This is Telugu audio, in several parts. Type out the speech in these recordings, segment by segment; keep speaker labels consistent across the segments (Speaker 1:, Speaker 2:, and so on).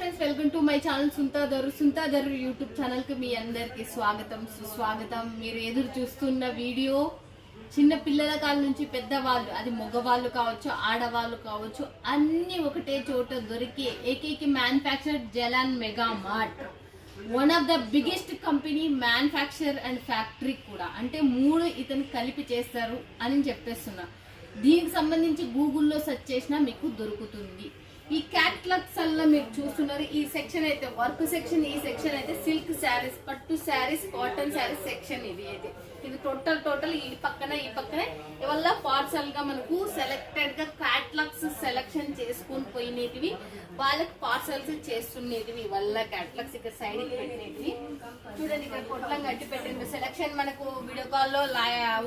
Speaker 1: Friends welcome to my channel సుంతాదరు సుంతాదరు యూట్యూబ్ ఛానల్కి మీ అందరికి స్వాగతం సుస్వాగతం. మీరు ఎదురు చూస్తున్న వీడియో చిన్న పిల్లల కాల నుంచి పెద్దవాళ్ళు అది మగవాళ్ళు కావచ్చు ఆడవాళ్ళు కావచ్చు అన్ని ఒకటే చోట దొరికే ఏకైక manufacture Jalan mega mart one of the biggest company manufacture and factory కూడా. అంటే మూడు ఇతను కలిపి చేస్తారు అని చెప్పేస్తున్నా. దీనికి సంబంధించి గూగుల్లో సెర్చ్ చేసినా మీకు దొరుకుతుంది. ఈ క్యాట్లాగ్స్ అల్ల మీరు చూస్తున్నారు. ఈ సెక్షన్ అయితే వర్క్ సెక్షన్ ఈ సెక్షన్ అయితే సిల్క్ శారీస్ పట్టు శారీస్ కాటన్ శారీస్ సెక్షన్ ఇది అయితే. ఇది టోటల్ టోటల్ ఈ పక్కన ఈ పక్కనే. ఇవల్ల పార్సల్గా మనకు సెలెక్టెడ్గా క్యాట్లాగ్స్ సెలెక్షన్ చేసుకుని పోయినటివి వాళ్ళకి పార్సల్స్ చేస్తున్నటివి వల్ల క్యాట్లాగ్స్ ఇక్కడ సైడ్ పెట్టినవి చూడండి ఇక్కడ పొట్లం కట్టి పెట్టింది సెలెక్షన్ మనకు వీడియో కాల్లో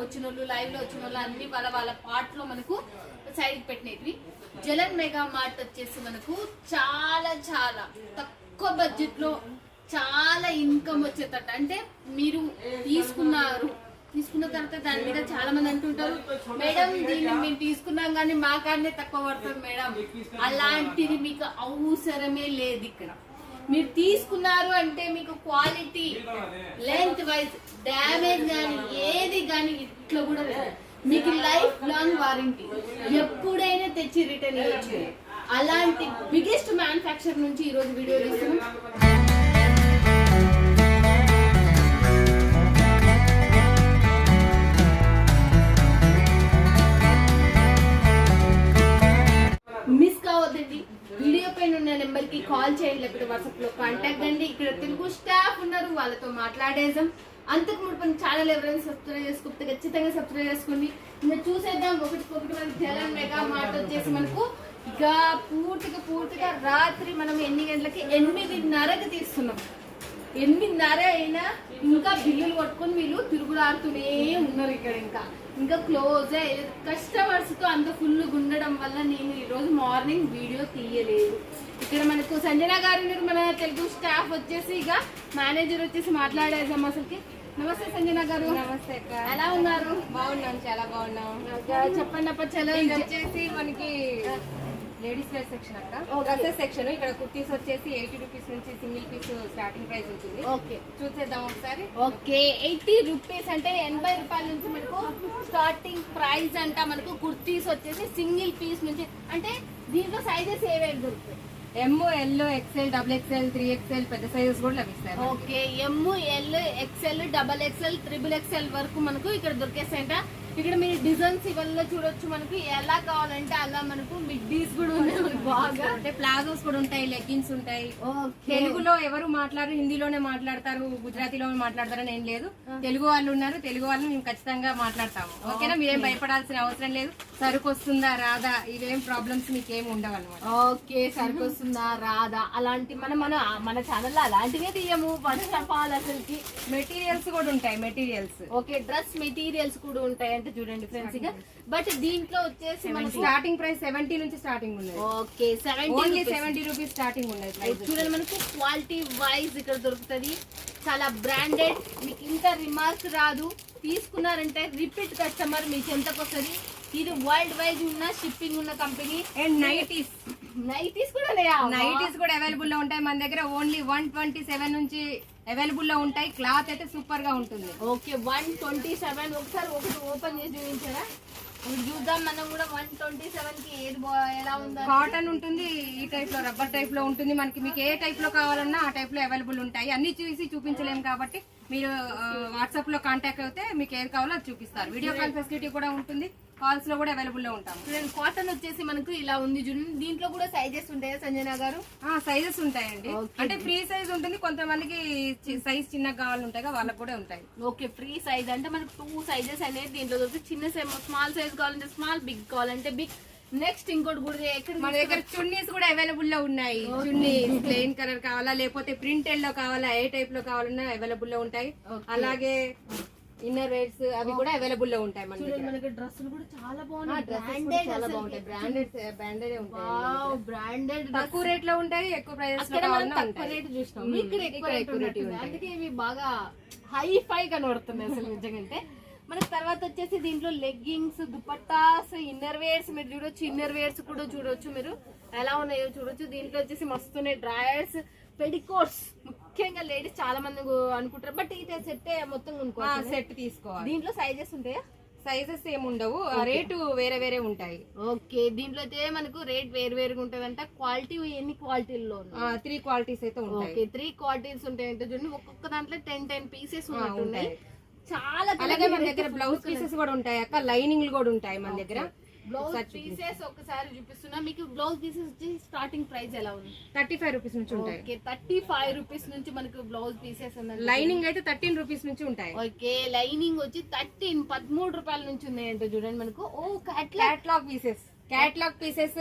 Speaker 1: వచ్చిన వాళ్ళు లైవ్లో వచ్చిన వాళ్ళు అన్ని వాళ్ళ వాళ్ళ పార్ట్లో మనకు సైడ్ పెట్టినవి జలన్ మెగా మార్ట్ వచ్చేసి మనకు చాలా చాలా తక్కువ బడ్జెట్లో చాలా ఇన్కమ్ వచ్చేటట్టు అంటే మీరు తీసుకున్నారు తీసుకున్న తర్వాత దాని మీద చాలా మంది అంటుంటారు మేడం దీన్ని మేము తీసుకున్నాం కానీ మా కాడనే తక్కువ పడుతుంది మేడం. అలాంటిది మీకు అవసరమే లేదు ఇక్కడ. మీరు తీసుకున్నారు అంటే మీకు క్వాలిటీ లెంత్ వైజ్ డ్యామేజ్ కానీ ఏది కానీ ఇట్లా కూడా లేదు. మీకు లైఫ్ లాంగ్ వారంటీ. ఎప్పుడైనా తెచ్చి రిటర్న్ ఇవ్వచ్చు. అలాంటి బిగ్గెస్ట్ మ్యానుఫ్యాక్చర్ నుంచి ఈరోజు వీడియో తీస్తున్నాం. కావద్దండి వీడియో పైన ఉన్న నెంబర్కి కాల్ చేయండి లేకపోతే వాట్సాప్లో కాంటాక్ట్ అండి ఇక్కడ తెలుగు స్టాఫ్ ఉన్నారు వాళ్ళతో మాట్లాడేసాం అంతకు ముడిపోయిన ఛానల్ ఎవరైనా సబ్స్క్రైబ్ చేసుకుంటే ఖచ్చితంగా సబ్స్క్రైబ్ చేసుకోండి. ఇంకా చూసేద్దాం ఒకటి ఒకటి మనకి జగన్ మెగా మాట వచ్చేసి మనకు ఇక పూర్తిగా పూర్తిగా రాత్రి మనం ఎన్ని గంటలకి ఎనిమిదిన్నరకి తీస్తున్నాం. ఎనిమిదిన్నర అయినా ఇంకా బిల్లులు కొట్టుకొని వీళ్ళు తిరుగులాడుతూనే ఉన్నారు ఇక్కడ ఇంకా. ఇంకా క్లోజ్ కస్టమర్స్తో అంత ఫుల్ ఉండడం వల్ల నేను ఈ రోజు మార్నింగ్ వీడియో తీయలేదు. ఇక్కడ మనకు సంజన గారు మన తెలుగు స్టాఫ్ వచ్చేసి ఇక మేనేజర్ వచ్చేసి మాట్లాడేసాం అసలుకి. నమస్తే సంజన గారు.
Speaker 2: నమస్తే
Speaker 1: ఎలా ఉన్నారు?
Speaker 2: బాగున్నాం చాలా బాగున్నాం.
Speaker 1: చెప్పండి అప్ప చలో
Speaker 2: వచ్చేసి మనకి లేడీస్ వేర్ సెక్షన్ అక్క. Dresses section. ఇక్కడ కుర్తీస్ వచ్చేసి ఎయిటీ రూపీస్ నుంచి సింగిల్ పీస్ స్టార్టింగ్ ప్రైస్ ఉంటుంది.
Speaker 1: ఓకే
Speaker 2: చూసేద్దాం ఒకసారి.
Speaker 1: ఓకే ఎయిటీ రూపీస్ అంటే ఎనభై రూపాయల నుంచి మనకు స్టార్టింగ్ ప్రైస్ అంట మనకు కుర్తీస్ వచ్చేసి సింగిల్ పీస్ నుంచి. అంటే దీంట్లో సైజెస్ ఏవేవి దొరుకుతాయి?
Speaker 2: M L XL double XL three XL పెద్ద సైజెస్ కూడా లభిస్తాయి.
Speaker 1: Okay M L XL double XL triple XL వరకు మనకు ఇక్కడ దొరికేస్తాయంట. ఇక్కడ మీరు డిజైన్స్ ఇవల్ల చూడొచ్చు మనకు. ఎలా కావాలంటే అలా మనకు మిడ్డీస్ కూడా ఉన్నాయి. మనకు బాగా.
Speaker 2: అంటే ప్లాజోస్ కూడా ఉంటాయి లెగ్గిన్స్ ఉంటాయి. తెలుగులో ఎవరు మాట్లాడరు హిందీలోనే మాట్లాడతారు గుజరాతీలో మాట్లాడతారని ఏం లేదు. తెలుగు వాళ్ళు ఉన్నారు తెలుగు వాళ్ళు మేము ఖచ్చితంగా మాట్లాడతాము. ఓకేనా? మీరేం భయపడాల్సిన అవసరం లేదు. సరుకు వస్తుందా రాదా? ఇవేం ప్రాబ్లమ్స్ మీకు ఏమి ఉండవు అనమాట
Speaker 1: ఓకే సరుకు వస్తుందా రాదా? అలాంటి మన మన మన ఛానల్లో అలాంటివే తీయము. ఆఫ్ ఆల్ అసలుకి
Speaker 2: మెటీరియల్స్ కూడా ఉంటాయి మెటీరియల్స్
Speaker 1: ఓకే డ్రెస్ మెటీరియల్స్ కూడా ఉంటాయి. అంటే చూడండి ఫ్రెండ్స్ ఇక. బట్ దీంట్లో వచ్చేసి మనకు
Speaker 2: స్టార్టింగ్ ప్రైస్ సెవెంటీ నుంచి స్టార్టింగ్ ఉన్నది
Speaker 1: okay seventy
Speaker 2: seventy rupees starting price
Speaker 1: చూడండి మనకు క్వాలిటీ వైజ్ ఇక్కడ దొరుకుతుంది. చాలా బ్రాండెడ్ మీకు ఇంత రిమార్క్ రాదు. తీసుకున్నారంటే రిపీట్ కస్టమర్ మీకు ఎంతకు వస్తుంది? ఇది వరల్డ్ వైజ్ ఉన్న షిప్పింగ్ ఉన్న కంపెనీ
Speaker 2: అండ్ నైటీస్
Speaker 1: నైటీస్ కూడా ఉన్నాయా?
Speaker 2: నైటీస్ కూడా అవైలబుల్లో ఉంటాయి. మన దగ్గర ఓన్లీ వన్ ట్వంటీ సెవెన్ నుంచి అవైలబుల్లో ఉంటాయి. క్లాత్ అయితే సూపర్గా ఉంటుంది.
Speaker 1: Okay one twenty seven. ఒకసారి ఒకటి ఓపెన్ చేసి చూపించారా? ఇప్పుడు చూద్దాం మనం కూడా వన్ ట్వంటీ సెవెన్కి ఏది ఎలా ఉందో
Speaker 2: కాటన్ ఉంటుంది ఈ టైప్లో రబ్బర్ టైప్లో ఉంటుంది. మనకి మీకు ఏ టైప్లో కావాలన్నా ఆ టైప్లో అవైలబుల్ ఉంటాయి. అన్ని చూసి చూపించలేము కాబట్టి మీరు వాట్సాప్లో కాంటాక్ట్ అయితే మీకు ఏది కావాలో అది చూపిస్తారు. వీడియో కాల్ ఫెసిలిటీ కూడా ఉంటుంది. కాల్స్లో కూడా అవైలబుల్లో ఉంటాం
Speaker 1: చూడండి కాటన్ వచ్చేసి మనకు ఇలా ఉంది చూడండి. దీంట్లో కూడా సైజెస్ ఉంటాయా సంజన గారు?
Speaker 2: సైజెస్ ఉంటాయండి. అంటే ఫ్రీ సైజ్ ఉంటుంది. కొంతమందికి సైజ్ చిన్నగా కావాలి ఉంటాయి వాళ్ళకి కూడా ఉంటాయి.
Speaker 1: ఓకే ఫ్రీ సైజ్ అంటే మనకు టూ సైజెస్ అనేది దీంట్లో దొరుకుతాయి. చిన్న స్మాల్ సైజ్ కావాలంటే స్మాల్ బిగ్ కావాలంటే బిగ్ నెక్స్ట్ ఇంకోటి కూడా ఎక్కడ
Speaker 2: మన దగ్గర చున్నీస్ కూడా అవైలబుల్లో ఉన్నాయి. చున్నీ ప్లెయిన్ కలర్ కావాలా లేకపోతే ప్రింటెడ్లో కావాలా ఏ టైప్లో కావాలన్నా అవైలబుల్లో ఉంటాయి. అలాగే ఇన్నర్ వేర్స్ అవి కూడా అవైలబుల్లో ఉంటాయి
Speaker 1: మనకి డ్రెస్సులు కూడా చాలా బాగున్నాయి.
Speaker 2: చాలా బాగుంటాయి. బ్రాండెడ్ బ్రాండెడ్ ఉంటాయి
Speaker 1: బ్రాండెడ్
Speaker 2: తక్కువ రేట్లో ఉంటాయి ఎక్కువ
Speaker 1: తక్కువ
Speaker 2: ఉంటాయి.
Speaker 1: రేట్ చూసినాం. ఇక్కడ ఎక్కువ
Speaker 2: ఎక్కువ రేట్.
Speaker 1: అందుకే ఇవి బాగా హై ఫై కనబడుతున్నాయి అసలు నిజంగా మనకి తర్వాత వచ్చేసి దీంట్లో లెగ్గింగ్స్ దుపట్టాస్ ఇన్నర్ వేర్స్ మీరు చూడొచ్చు. ఇన్నర్ వేర్స్ కూడా చూడొచ్చు మీరు. ఎలా ఉన్నాయో చూడొచ్చు. దీంట్లో వచ్చేసి మస్తున్నాయి డ్రాయర్స్ పెడికోట్స్ ముఖ్యంగా లేడీస్ చాలా మంది అనుకుంటారు. బట్ ఇది సెట్ మొత్తం కొనుక్కోవాలి
Speaker 2: సెట్ తీసుకోవాలి.
Speaker 1: దీంట్లో సైజెస్ ఉంటాయా?
Speaker 2: సైజెస్ ఏమి ఉండవు. రేటు వేరే వేరే ఉంటాయి.
Speaker 1: ఓకే దీంట్లో అయితే మనకు రేట్ వేరు వేరుగా ఉంటదంట. క్వాలిటీ ఎన్ని క్వాలిటీల్లో ఉన్నాయి?
Speaker 2: త్రీ క్వాలిటీస్ అయితే ఉంటాయి.
Speaker 1: ఓకే త్రీ క్వాలిటీస్ ఉంటాయంటే చూడండి ఒక్కొక్క దాంట్లో టెన్ టెన్ పీసెస్
Speaker 2: ఉంటాయి.
Speaker 1: చాలా
Speaker 2: అలాగే మన దగ్గర బ్లౌజ్ పీసెస్ కూడా ఉంటాయి అక్క. లైనింగ్ కూడా ఉంటాయి మన దగ్గర.
Speaker 1: బ్లౌజ్ పీసెస్ ఒకసారి చూపిస్తున్నా. మీకు బ్లౌజ్ పీసెస్ వచ్చి స్టార్టింగ్ ప్రైస్ ఎలా ఉంది?
Speaker 2: థర్టీ ఫైవ్ రూపీస్ నుంచి ఉంటాయి.
Speaker 1: ఓకే థర్టీ ఫైవ్ రూపీస్ నుంచి మనకు బ్లౌజ్ పీసెస్
Speaker 2: లైనింగ్ అయితే థర్టీన్ రూపీస్ నుంచి ఉంటాయి.
Speaker 1: ఓకే లైనింగ్ వచ్చి థర్టీన్ పదమూడు రూపాయల నుంచి ఉన్నాయంటే చూడండి మనకు. ఓ
Speaker 2: catalogue pieces catalogue pieces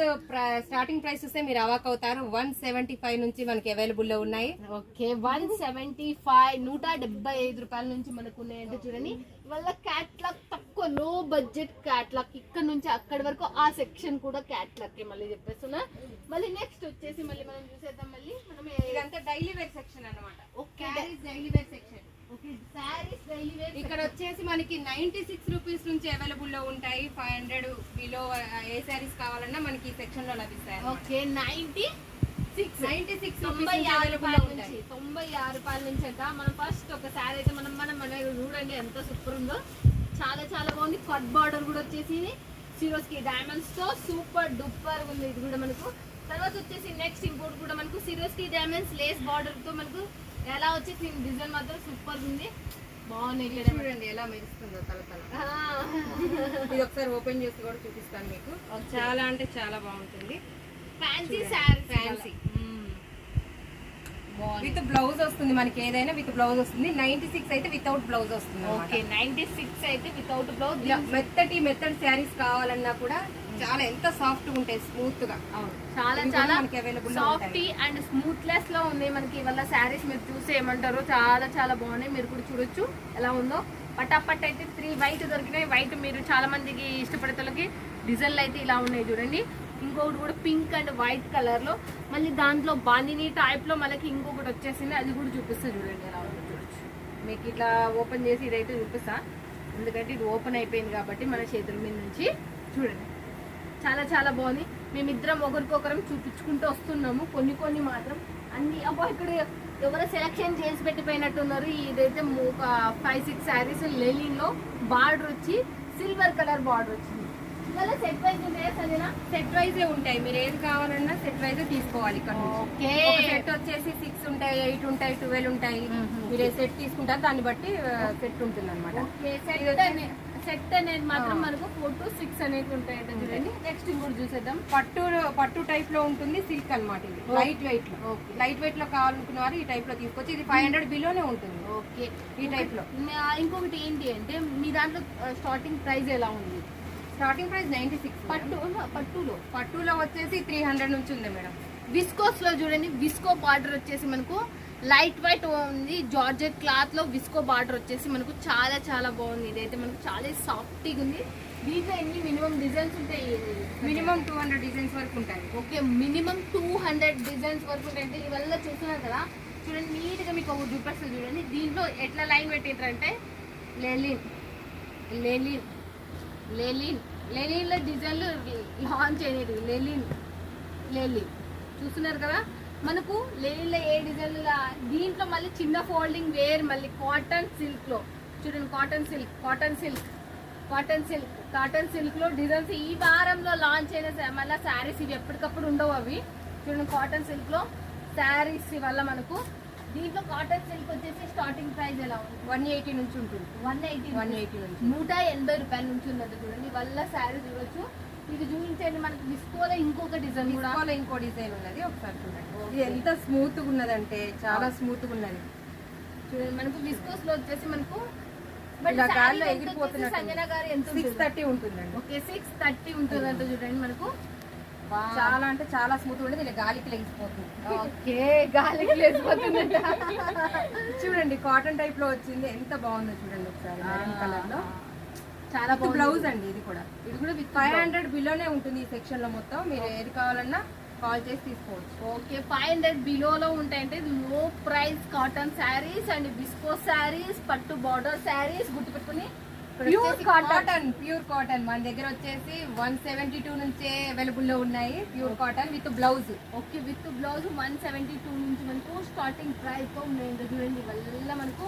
Speaker 2: starting price వస్తే మీరు అవాక్ అవుతారు. వన్ సెవెంటీ ఫైవ్ నుంచి మనకి అవైలబుల్లో ఉన్నాయి.
Speaker 1: ఓకే వన్ సెవెంటీ ఫైవ్ నూట డెబ్బై ఐదు రూపాయల నుంచి మనకు ఉన్నాయంటే చూడండి. వాళ్ళ క్యాట్లాగ్ తక్కువ లో బడ్జెట్ క్యాట్లాగ్ ఇక్కడ నుంచి అక్కడి వరకు ఆ సెక్షన్ కూడా క్యాట్లాగ్ మళ్ళీ చెప్పేస్తున్నా. మళ్ళీ నెక్స్ట్ వచ్చేసి మళ్ళీ మనం చూసేద్దాం మళ్ళీ. మనం
Speaker 2: ఇదంతా డైలీ వేర్ సెక్షన్ అన్నమాట.
Speaker 1: ఓకే
Speaker 2: డైలీ వేర్ సెక్షన్ ఇక్కడ వచ్చేసి మనకి నైన్టీ సిక్స్ రూపీస్ నుంచి అవైలబుల్లో ఉంటాయి. ఫైవ్ హండ్రెడ్ బిలో ఏ శారీస్ కావాలన్నా మనకి ఈ సెక్షన్లో లభిస్తాయి
Speaker 1: ఓకే నైన్టీ
Speaker 2: నైన్టీ సిక్స్
Speaker 1: తొంభై ఆరు రూపాయల నుంచి తొంభై ఆరు రూపాయల నుంచి అంట. మనం ఫస్ట్ ఒక శారీ అయితే మనం మనం మన చూడండి ఎంత సూపర్ ఉందో. చాలా చాలా బాగుంది. కట్ బార్డర్ కూడా వచ్చేసి సిరోస్కి డైమండ్స్తో సూపర్ డూపర్ ఉంది ఇది కూడా మనకు. తర్వాత వచ్చేసి నెక్స్ట్ ఇంకోటి కూడా మనకు సిరోస్కి డైమండ్స్ లేస్ బార్డర్తో మనకు ఎలా వచ్చేసి డిజైన్ మాత్రం సూపర్ ఉంది. ఇట్లా
Speaker 2: చూడండి ఎలా మెరుస్తుందో తల తల. ఇది ఒకసారి ఓపెన్ చేసి కూడా చూపిస్తాను మీకు. చాలా అంటే చాలా బాగుంటుంది.
Speaker 1: Fancy sari
Speaker 2: fancy with blouse వస్తుంది మనకి ఏదైనా విత్ బ్లౌజ్ వస్తుంది. నైన్టీ సిక్స్ అయితే వితౌట్ బ్లౌజ్ వస్తుంది
Speaker 1: ఓకే నైన్టీ సిక్స్ అయితే వితౌట్ బ్లౌజ్
Speaker 2: మెత్తటి మెత్తటి శారీస్ కావాలన్నా కూడా చాలా ఎంత సాఫ్ట్ ఉంటాయి స్మూత్గా.
Speaker 1: చాలా చాలా సాఫ్టీ అండ్ స్మూత్లెస్లో ఉంది మనకి ఇవాళ శారీస్ మీరు చూసి ఏమంటారు చాలా చాలా బాగున్నాయి. మీరు కూడా చూడొచ్చు ఎలా ఉందో. పటాపట్ అయితే త్రీ వైట్ దొరికినాయి. వైట్ మీరు చాలా మందికి ఇష్టపడేతలకి డిజైన్లు అయితే ఇలా ఉన్నాయి చూడండి. ఇంకొకటి కూడా పింక్ అండ్ వైట్ కలర్లో మళ్ళీ దాంట్లో బాందిని టైప్లో మనకి ఇంకొకటి వచ్చేసింది. అది కూడా చూపిస్తా చూడండి ఎలా ఉంటుంది చూడొచ్చు. మీకు ఇట్లా ఓపెన్ చేసి ఇదైతే చూపిస్తా. ఎందుకంటే ఇది ఓపెన్ అయిపోయింది కాబట్టి మన చేతుల మీద నుంచి చూడండి. చాలా చాలా బాగుంది. మేమిద్దరం ఒకరికొకరం చూపించుకుంటూ వస్తున్నాము. కొన్ని కొన్ని మాత్రం అన్ని అబ్బా ఇక్కడ ఎవరో సెలెక్షన్ చేసి పెట్టిపోయినట్టున్నారు. ఇదైతే ఒక ఫైవ్ సిక్స్ శారీస్ లెలిన్లో బార్డర్ వచ్చి సిల్వర్ కలర్ బార్డర్ వచ్చింది. సెట్ వైజ్ ఉంటాయా సరేనా?
Speaker 2: సెట్ వైజే ఉంటాయి. మీరు ఏది కావాలన్నా సెట్ వైజే తీసుకోవాలి ఇక్కడ సెట్ వచ్చేసి సిక్స్ ఉంటాయి ఎయిట్ ఉంటాయి ట్వెల్వ్ ఉంటాయి. మీరు ఏ సెట్ తీసుకుంటారు దాన్ని బట్టి సెట్ ఉంటుంది అనమాట
Speaker 1: సెట్ అనే సెట్ అనేది మాత్రం మనకు ఫోర్ టు సిక్స్ అనేది ఉంటాయంట చూడండి. నెక్స్ట్ ఇంకోటి చూసేద్దాం.
Speaker 2: పట్టు పట్టు టైప్లో ఉంటుంది సిల్క్ అన్నమాట ఇది. లైట్
Speaker 1: వెయిట్లో.
Speaker 2: లైట్ వెయిట్లో కావాలనుకున్న వారు ఈ టైప్లో తీసుకోవచ్చు. ఇది ఫైవ్ హండ్రెడ్ బిలోనే ఉంటుంది.
Speaker 1: ఓకే.
Speaker 2: ఈ
Speaker 1: టైప్లో. ఇంకొకటి ఏంటి అంటే మీ దాంట్లో స్టార్టింగ్ ప్రైస్ ఎలా ఉంది?
Speaker 2: స్టార్టింగ్ ప్రైస్ నైన్టీ సిక్స్
Speaker 1: పట్టు పట్టులో.
Speaker 2: పట్టులో వచ్చేసి త్రీ హండ్రెడ్ నుంచి ఉంది మేడం
Speaker 1: విస్కోస్లో చూడండి విస్కో బార్డర్ వచ్చేసి మనకు లైట్ వైట్ ఉంది జార్జెట్ క్లాత్లో విస్కో బార్డర్ వచ్చేసి మనకు చాలా చాలా బాగుంది. ఇదైతే మనకు చాలా సాఫ్ట్గా ఉంది. దీంట్లో ఎన్ని మినిమం డిజైన్స్ ఉంటాయి?
Speaker 2: మినిమం టూ హండ్రెడ్ డిజైన్స్ వరకు ఉంటాయి.
Speaker 1: Okay minimum two hundred designs వరకు ఉంటాయంటే ఇవల్ల చూస్తున్నారు కదా? చూడండి నీట్గా మీకు ఒక చూపిస్తుంది చూడండి. దీంట్లో ఎట్లా లైన్ పెట్టింటారంటే లెలిన్ లెలిన్ లెలిన్ లెలిన్లో డిజైన్లు లాంచ్ అయినవి లెలిన్ లెలిన్ చూస్తున్నారు కదా? మనకు లెలిన్లో ఏ డిజైన్లు దీంట్లో మళ్ళీ చిన్న ఫోల్డింగ్ వేర్ మళ్ళీ కాటన్ సిల్క్లో. చూడండి cotton silk cotton silk cotton silk cotton సిల్క్లో డిజైన్స్ ఈ వారంలో లాంచ్ అయిన మళ్ళీ శారీస్ ఇవి ఎప్పటికప్పుడు ఉండవు అవి. చూడండి కాటన్ సిల్క్లో శారీస్ వల్ల మనకు దీంట్లో కాటన్ సిల్క్ వచ్చేసి స్టార్టింగ్ ప్రైస్ ఎలా ఉంది?
Speaker 2: వన్ ఎయిటీ నుంచి ఉంటుంది.
Speaker 1: వన్ ఎయిటీ
Speaker 2: వన్ ఎయిటీ నుంచి.
Speaker 1: నూట ఎనభై రూపాయల నుంచి ఉన్నది చూడండి వల్ల శారీ చూడొచ్చు. ఇది చూపించండి మనకి విస్కోలో ఇంకొక డిజైన్ కూడా.
Speaker 2: డిస్కోలో ఇంకో డిజైన్ ఉన్నది. ఒకసారి చూడండి. ఇది ఎంత స్మూత్గా ఉన్నదంటే చాలా స్మూత్గా ఉన్నది.
Speaker 1: చూడండి మనకు విస్కోస్లో వచ్చేసి మనకు
Speaker 2: ఎగిరిపోతున్నట్టు
Speaker 1: సంజన గారు ఎంత
Speaker 2: సిక్స్ థర్టీ ఉంటుందండి.
Speaker 1: ఓకే సిక్స్ థర్టీ ఉంటుందంట చూడండి మనకు.
Speaker 2: చాలా అంటే చాలా స్మూత్ ఉండేది. ఇలా గాలికి లెగిసిపోతుంది
Speaker 1: ఓకే గాలికి లేచిపోతుందంట
Speaker 2: చూడండి కాటన్ టైప్లో వచ్చింది. ఎంత బాగుందో చూడండి ఒకసారి కలర్లో.
Speaker 1: చాలా బాగుంది.
Speaker 2: బ్లౌజ్ అండి ఇది కూడా.
Speaker 1: ఇది కూడా విత్
Speaker 2: ఫైవ్ హండ్రెడ్ బిలోనే ఉంటుంది ఈ సెక్షన్లో మొత్తం. మీరు ఏది కావాలన్నా కాల్ చేసి తీసుకోవచ్చు.
Speaker 1: ఓకే ఫైవ్ హండ్రెడ్ బిలోలో ఉంటాయంటే low price cotton saris and బిస్కో saris పట్టు బార్డర్ శారీస్ గుర్తుపెట్టుకుని
Speaker 2: ప్యూర్ కాటన్ ప్యూర్ కాటన్ మన దగ్గర వచ్చేసి వన్ సెవెంటీ టూ నుంచే అవైలబుల్లో ఉన్నాయి pure cotton with blouse
Speaker 1: okay with blouse one seventy two నుంచి మనకు స్టార్టింగ్ ప్రైస్తో మేము చూడండి వల్ల మనకు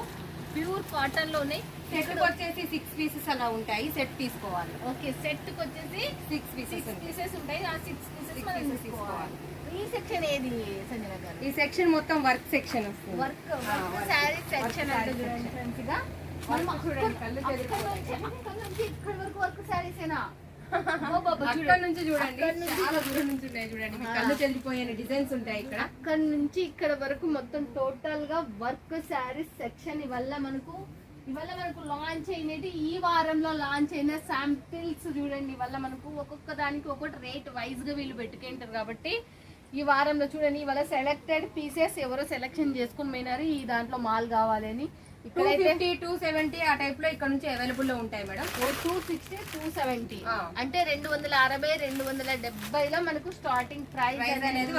Speaker 1: ప్యూర్ కాటన్లో ఉన్నాయి
Speaker 2: సెట్ వచ్చేసి సిక్స్ పీసెస్ అలా ఉంటాయి. సెట్ తీసుకోవాలి.
Speaker 1: ఓకే సెట్కి వచ్చేసి
Speaker 2: సిక్స్ పీసెస్
Speaker 1: పీసెస్ ఉంటాయి. ఆ సిక్స్ పీసెస్ మనం తీసుకోవాలి. ఈ సెక్షన్ ఏది సంజన గారు?
Speaker 2: ఈ సెక్షన్ మొత్తం వర్క్ సెక్షన్ వస్తుంది.
Speaker 1: Work work. శారీ సెక్షన్ అంటే చూడండి
Speaker 2: section.
Speaker 1: ఫ్రెండ్స్ అక్కడ- నుంచి ఇక్కడ వరకు వర్క్ శారీసేనా
Speaker 2: అక్కడ నుంచి చూడండి చాలా దూరం నుంచి ఉన్నాయి చూడండి కళ్ళు చెల్లిపోయిన డిజైన్స్ ఉంటాయి ఇక్కడ
Speaker 1: అక్కడ నుంచి ఇక్కడ వరకు మొత్తం టోటల్గా వర్క్ శారీస్ సెక్షన్ ఇవల్ల మనకు ఇవల్ల మనకు లాంచ్ అయినది ఈ వారంలో లాంచ్ అయిన శాంపిల్స్ చూడండి ఇవల్ల మనకు ఒక్కొక్క దానికి ఒక్కొక్కటి రేట్ వైజ్గా వీళ్ళు పెట్టుకుంటారు కాబట్టి ఈ వారంలో చూడండి ఇవాళ సెలెక్టెడ్ పీసెస్ ఎవరో సెలెక్షన్ చేసుకుని పోయినారు ఈ దాంట్లో మాల్ కావాలని
Speaker 2: టూ ఫిఫ్టీ టూ సెవెంటీ ఆ టైప్లో ఇక్కడ నుంచి అవైలబుల్లో ఉంటాయి madam.
Speaker 1: Two sixty two seventy. అంటే రెండు వందల అరవై రెండు వందల డెబ్బైలో మనకు స్టార్టింగ్ ప్రైస్
Speaker 2: అనేది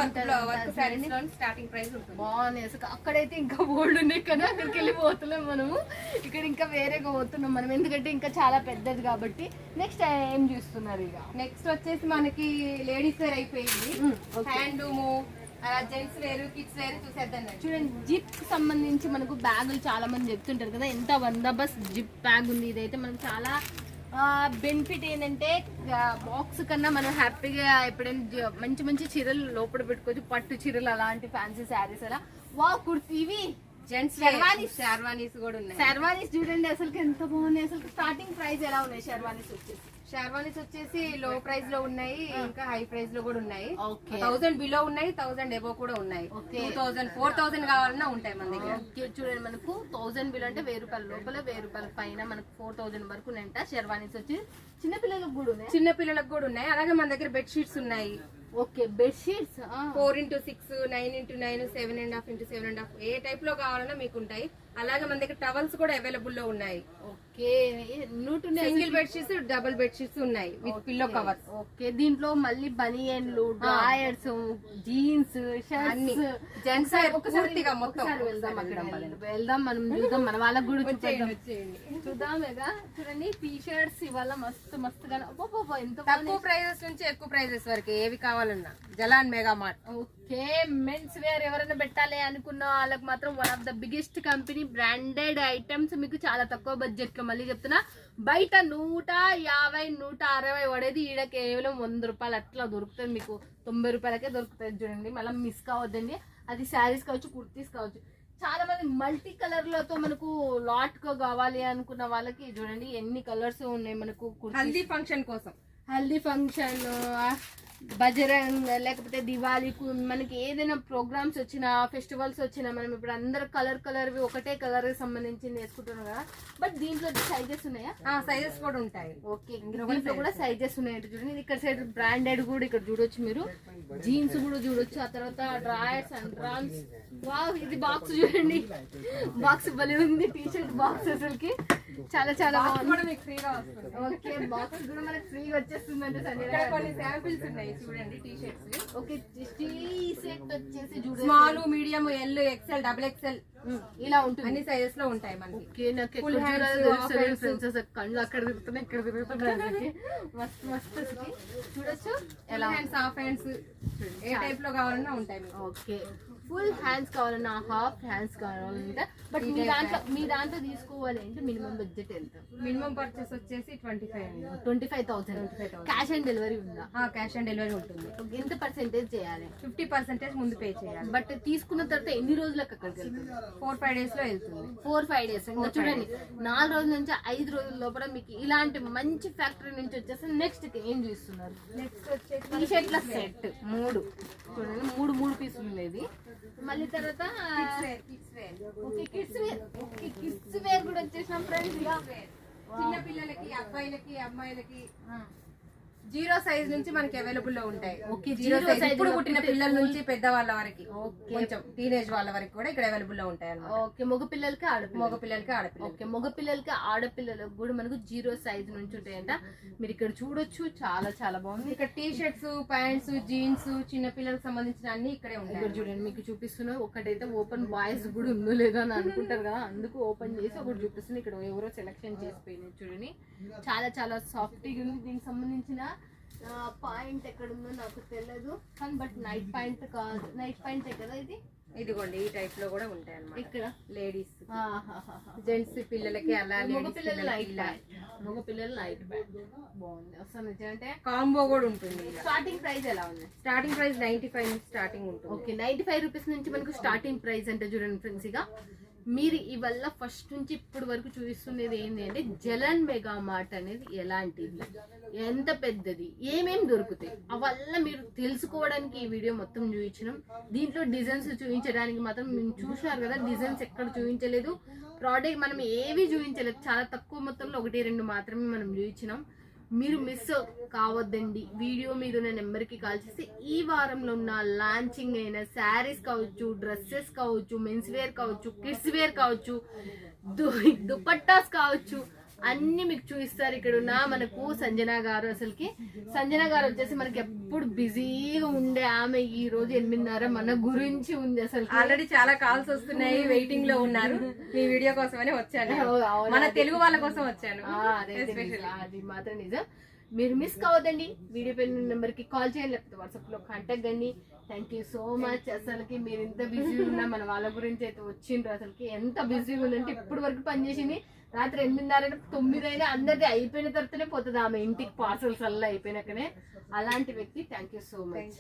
Speaker 2: స్టార్టింగ్ ప్రైస్ ఉంటుంది
Speaker 1: బాగున్నాయి అసలు. అక్కడైతే ఇంకా బోల్డ్ ఉన్నాయి కదా అక్కడికి వెళ్ళి పోతున్నాం మనము. ఇక్కడ ఇంకా వేరేగా పోతున్నాం మనం. ఎందుకంటే ఇంకా చాలా పెద్దది కాబట్టి నెక్స్ట్ ఏం చూస్తున్నారు ఇక?
Speaker 2: నెక్స్ట్ వచ్చేసి మనకి లేడీస్ వేర్ అయిపోయింది. హ్యాండ్లూము అలా
Speaker 1: చూడండి జిప్కి సంబంధించి మనకు బ్యాగులు చాలా మంది చెప్తుంటారు కదా ఎంత వంద బస్ జిప్ బ్యాగ్ ఉంది. ఇదైతే మనకు చాలా బెనిఫిట్ ఏంటంటే బాక్స్ కన్నా మనం హ్యాపీగా ఎప్పుడైనా మంచి మంచి చీరలు లోపల పెట్టుకోవచ్చు. పట్టు చీరలు అలాంటి ఫ్యాన్సీ శారీస్ అలా. వా కుర్తీ ఇవి.
Speaker 2: Gents
Speaker 1: sherwanis.
Speaker 2: షార్వానీస్ కూడా ఉన్నాయి.
Speaker 1: షర్వానీస్ చూడండి అసలు ఎంత బాగున్నాయి. అసలు స్టార్టింగ్ ప్రైస్ ఎలా ఉన్నాయి? షర్వానీస్ వచ్చేసి.
Speaker 2: షార్వానీస్ వచ్చేసి లో ప్రైస్లో ఉన్నాయి ఇంకా హై ప్రైస్లో కూడా ఉన్నాయి. థౌసండ్ బిలో ఉన్నాయి థౌసండ్ ఎబో కూడా ఉన్నాయి. టూ థౌసండ్ ఫోర్ థౌసండ్ కావాలన్నా ఉంటాయి మన దగ్గర.
Speaker 1: చూడండి మనకు థౌసండ్ బిల్ అంటే వెయ్యి రూపాయల లోపల వెయ్యి రూపాయల పైన మనకు ఫోర్ థౌసండ్ వరకు ఉన్నాయంట షెర్వానీస్ వచ్చి చిన్న పిల్లలకు కూడా ఉన్నాయి.
Speaker 2: చిన్న పిల్లలకు కూడా ఉన్నాయి. అలాగే మన దగ్గర బెడ్ షీట్స్ ఉన్నాయి.
Speaker 1: Okay bedsheets
Speaker 2: four into six nine into nine seven and half into seven and half ఏ టైప్లో కావాలన్నా మీకు ఉంటాయి. అలాగే మన దగ్గర టవల్స్ కూడా అవైలబుల్లో ఉన్నాయి.
Speaker 1: Okay. నూట్
Speaker 2: single bed sheets double bed sheets ఉన్నాయి విత్ పిల్లో కవర్స్
Speaker 1: ఓకే. దీంట్లో మళ్ళీ బనియన్లు డ్రాయర్స్ జీన్స్. షర్ట్స్
Speaker 2: wear పూర్తిగా మొత్తం.
Speaker 1: వెళ్దాం అక్కడ.
Speaker 2: వెళ్దాం
Speaker 1: మనం చూద్దాం. మన వాళ్ళకి కూడా చూద్దాం చూడండి టీ షర్ట్స్ ఇవాళ మస్తు మస్తుగా. ఎంత
Speaker 2: తక్కువ ప్రైజెస్ నుంచి ఎక్కువ ప్రైజెస్ వరకు ఏవి కావాలన్నా. Jalan mega mart
Speaker 1: okay. Men's wear ఎవరైనా పెట్టాలి అనుకున్న వాళ్ళకి మాత్రం one of the biggest company branded items మీకు చాలా తక్కువ బడ్జెట్లో మళ్ళీ చెప్తున్నా. బయట నూట యాభై నూట అరవై పడేది ఈడ కేవలం వంద రూపాయలు అట్లా దొరుకుతుంది మీకు. తొంభై రూపాయలకే దొరుకుతుంది చూడండి. మళ్ళీ మిస్ కావద్దండి. అది శారీస్ కావచ్చు కుర్తీస్ కావచ్చు. చాలా మంది మల్టీ కలర్లతో మనకు లాట్గా కావాలి అనుకున్న వాళ్ళకి చూడండి ఎన్ని కలర్స్ ఉన్నాయి మనకు
Speaker 2: హల్దీ ఫంక్షన్ కోసం.
Speaker 1: హల్దీ ఫంక్షన్ బజరంగ్ లేకపోతే దివాళీ మనకి ఏదైనా ప్రోగ్రామ్స్ వచ్చినా ఫెస్టివల్స్ వచ్చినా మనం ఇప్పుడు అందరు కలర్ కలర్ ఒకటే కలర్ సంబంధించింది వేసుకుంటున్నాం కదా. బట్ దీంట్లో సైజెస్ ఉన్నాయా?
Speaker 2: సైజెస్ కూడా ఉంటాయి.
Speaker 1: ఓకే దీంట్లో కూడా సైజెస్ ఉన్నాయి. చూడండి. ఇక్కడ సైడ్ బ్రాండెడ్ కూడా ఇక్కడ చూడొచ్చు మీరు. జీన్స్ కూడా చూడొచ్చు. ఆ తర్వాత డ్రాయర్స్ అండ్ డ్రాన్స్ వావ్ ఇది బాక్స్ చూడండి. బాక్స్ భలే ఉంది. టీ షర్ట్ బాక్స్ అసలుకి. చాలా చాలా బాగుంది. ఓకే బాక్స్ కూడా మనకి ఫ్రీగా సంజయ్
Speaker 2: ఇక్కడ కొన్ని శాంపిల్స్ ఉన్నాయి. చూడండి T shirts
Speaker 1: okay T set వచ్చేసి చూడండి.
Speaker 2: Small medium L XL double XL
Speaker 1: ఇలా ఉంటుంది.
Speaker 2: అన్ని సైజెస్లో ఉంటాయి మనకి.
Speaker 1: ఫ్రెండ్స్ అసలు కళ్ళు అక్కడ తిరుగుతున్నాయి ఇక్కడ తిరుగుతున్నాయి. మస్తు మస్తు. చూడొచ్చు?
Speaker 2: ఎలా హ్యాండ్స్ హాఫ్ హ్యాండ్స్ ఏ టైప్లో కావాలన్నా ఉంటాయి
Speaker 1: ఓకే. ఫుల్ హ్యాండ్స్ కావాలన్నా హాఫ్ హ్యాండ్స్ కావాలంటే బట్ మీ దాంట్లో మీ దాంట్లో తీసుకోవాలి అంటే మినిమం బడ్జెట్ ఎంత?
Speaker 2: మినిమం పర్చేస్ వచ్చేసి twenty five
Speaker 1: twenty five thousand cash on delivery ఉందా?
Speaker 2: క్యాష్ ఆన్ డెలివరీ ఉంటుంది.
Speaker 1: ఎంత పర్సెంటేజ్ చేయాలి?
Speaker 2: ఫిఫ్టీ పర్సెంటేజ్ ముందు పే చేయాలి.
Speaker 1: బట్ తీసుకున్న తర్వాత ఎన్ని రోజులకు అక్కడికి వెళ్తుంది?
Speaker 2: ఫోర్ ఫైవ్ డేస్లో వెళ్తుంది.
Speaker 1: ఫోర్ ఫైవ్ డేస్ ఇంకా చూడండి నాలుగు రోజుల నుంచి ఐదు రోజుల లోపల మీకు ఇలాంటి మంచి ఫ్యాక్టరీ నుంచి వచ్చేసి నెక్స్ట్ ఏం చూస్తున్నారు?
Speaker 2: నెక్స్ట్ వచ్చేసి
Speaker 1: టీ షర్ట్ల సెట్ మూడు. చూడండి మూడు మూడు పీసులు ఉండేది మళ్ళీ తర్వాత
Speaker 2: kids wear
Speaker 1: okay kids wear కూడా వచ్చేసినాం ఫ్రెండ్స్
Speaker 2: చిన్న పిల్లలకి అబ్బాయిలకి అమ్మాయిలకి. జీరో సైజ్ నుంచి మనకి అవైలబుల్లో ఉంటాయి.
Speaker 1: ఓకే,
Speaker 2: జీరో సైజ్ ఇప్పుడు పుట్టిన
Speaker 1: పుట్టే
Speaker 2: పిల్లల నుంచి పెద్ద వాళ్ళ వరకు. కొంచెం టీనేజ్ వాళ్ళ వరకు కూడా ఇక్కడ అవైలబుల్లో ఉంటాయి
Speaker 1: ఓకే మగ పిల్లలకి ఆడపిల్లలకి
Speaker 2: మగ పిల్లలకి ఆడపిల్లలకి
Speaker 1: ఓకే మగ పిల్లలకి ఆడపిల్లలకు కూడా మనకు జీరో సైజ్ నుంచి ఉంటాయంట. మీరు ఇక్కడ చూడొచ్చు చాలా చాలా బాగుంది.
Speaker 2: ఇక్కడ టీ షర్ట్స్ ప్యాంట్స్ జీన్స్ చిన్న పిల్లలకు సంబంధించిన అన్ని ఇక్కడే
Speaker 1: ఇక్కడ
Speaker 2: ఉంటాయి.
Speaker 1: చూడండి మీకు చూపిస్తున్నా ఒకటైతే ఓపెన్ బాయ్స్ కూడా ఉందో లేదో అని అనుకుంటారు కదా అందుకు ఓపెన్ చేసి ఒకటి చూపిస్తుంది ఇక్కడ ఎవరో సెలెక్షన్ చేసిపోయింది చూడండి. చాలా చాలా సాఫ్ట్ ఉంది. దీనికి సంబంధించిన పాయింట్ ఎక్కడ ఉందో నాకు తెలియదు కానీ బట్ నైట్ పాయింట్ కాదు. నైట్ పాయింట్ కదా ఇది?
Speaker 2: ఇదిగోండి ఈ టైప్లో కూడా ఉంటాయి అన్నమాట.
Speaker 1: ఇక్కడ?
Speaker 2: లేడీస్. జెంట్స్ పిల్లలకి అలా
Speaker 1: మగ పిల్లలు నైట్ మగ పిల్లలు నైట్ బాగుంది. అసలు నిజమంటే
Speaker 2: కాంబో కూడా ఉంటుంది
Speaker 1: స్టార్టింగ్ ప్రైస్ ఎలా ఉంది?
Speaker 2: Starting price ninety five starting ఉంటుంది.
Speaker 1: ఓకే నైన్టీ ఫైవ్ రూపీస్ నుంచి మనకు స్టార్టింగ్ ప్రైస్ అంటే చూడండి ఫ్రెండ్స్ ఇక. మీరు ఇవల్ల ఫస్ట్ నుంచి ఇప్పటి వరకు చూపిస్తున్నది ఏంటి అంటే జలన్ మెగా మార్ట్ అనేది ఎలాంటిది? ఎంత పెద్దది? ఏమేం దొరుకుతాయి? అవల్ల మీరు తెలుసుకోవడానికి ఈ వీడియో మొత్తం చూపించినాం దీంట్లో డిజైన్స్ చూపించడానికి మాత్రం మేము చూసినారు కదా డిజైన్స్ ఎక్కడ చూపించలేదు ప్రోడక్ట్ మనం ఏవి చూపించలేదు చాలా తక్కువ మొత్తంలో ఒకటి రెండు మాత్రమే మనం చూపించినాం మీరు మిస్ కావద్దండి. వీడియో మీద ఉన్న నెంబర్కి కాల్ చేసి ఈ వారంలో ఉన్న లాంచింగ్ అయిన శారీస్ కావచ్చు డ్రెస్సెస్ కావచ్చు మెన్స్ వేర్ కావచ్చు కిడ్స్ వేర్ కావచ్చు దు- దుపట్టాస్ కావచ్చు అన్ని మీకు చూపిస్తారు ఇక్కడ ఉన్న మనకు సంజన గారు అసలుకి. సంజన గారు వచ్చేసి మనకి ఎప్పుడు బిజీగా ఉండే ఆమె ఈ రోజు ఎనిమిదిన్నర మన గురించి ఉంది అసలు
Speaker 2: ఆల్రెడీ చాలా కాల్స్ వస్తున్నాయి వెయిటింగ్లో ఉన్నారు. మీ వీడియో కోసమని వచ్చాను మన. తెలుగు వాళ్ళ కోసం వచ్చాను.
Speaker 1: అది మాత్రం నిజం. మీరు మిస్ కావద్దండి. వీడియో పైన నెంబర్కి కాల్ చేయండి లేకపోతే వాట్సాప్లో కాంటాక్ట్ కండి. థ్యాంక్ యూ సో మచ్ అసలుకి మీరు ఇంత బిజీ ఉన్నా మన వాళ్ళ గురించి అయితే వచ్చిండ్రు అసలుకి. ఎంత బిజీగా ఉందంటే ఇప్పటి వరకు పనిచేసింది. రాత్రి ఎనిమిదిన్నర తొమ్మిది అయినా అందరిది అయిపోయిన తర్వాతనే పోతుంది ఆమె ఇంటికి పార్సల్స్ అల్లా అయిపోయినాకనే. అలాంటి వ్యక్తి థ్యాంక్ యూ సో మచ్